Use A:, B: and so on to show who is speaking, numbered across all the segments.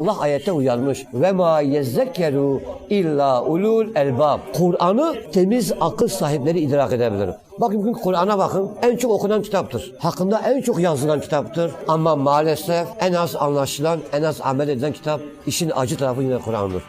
A: Allah ayette uyarmış. Ve ma yezekkeru illa ulul elbab. Kur'an'ı temiz akıl sahipleri idrak edebilir. Bakın bugün Kur'an'a bakın en çok okunan kitaptır. Hakkında en çok yazılan kitaptır. Ama maalesef en az anlaşılan, en az amel edilen kitap işin acı tarafı yine Kur'an'dır.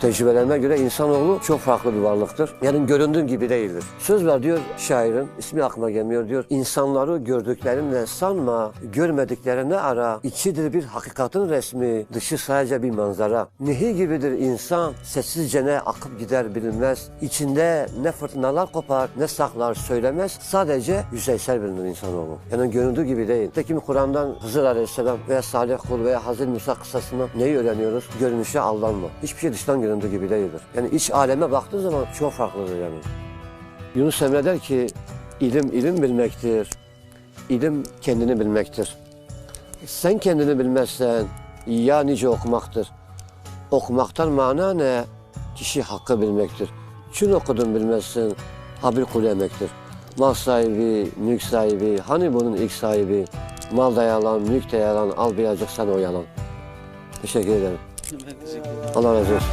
A: Tecrübelerime göre insanoğlu çok farklı bir varlıktır. Yani göründüğün gibi değildir. Söz var diyor şairin, ismi aklıma gelmiyor diyor. İnsanları gördüklerinle sanma, görmediklerine ara. İçidir bir hakikatin resmi, dışı sadece bir manzara. Nehir gibidir insan, sessizce ne akıp gider bilinmez. İçinde ne fırtınalar kopar, ne saklar söylemez. Sadece yüzeysel bilinir insanoğlu. Yani göründüğü gibi değil. Tekim Kur'an'dan Hızır Aleyhisselam veya Salih Kul veya Hazreti Musa kıssasından neyi öğreniyoruz? Görünüşe aldanma. Hiçbir şey dıştan göründüğü gibi değildir. Yani iç aleme baktığı zaman çok farklıdır yani. Yunus Emre der ki ilim ilim bilmektir. İlim kendini bilmektir. Sen kendini bilmezsen ya nice okumaktır. Okumaktan mana ne? Kişi hakkı bilmektir. Çün okudun bilmezsin, habil kulu emektir. Mal sahibi, mülk sahibi, hani bunun ilk sahibi? Mal da yalan, mülk de yalan, al birazcık sen o yalan. Teşekkür ederim.
B: Ben teşekkür ederim.
A: Allah razı olsun.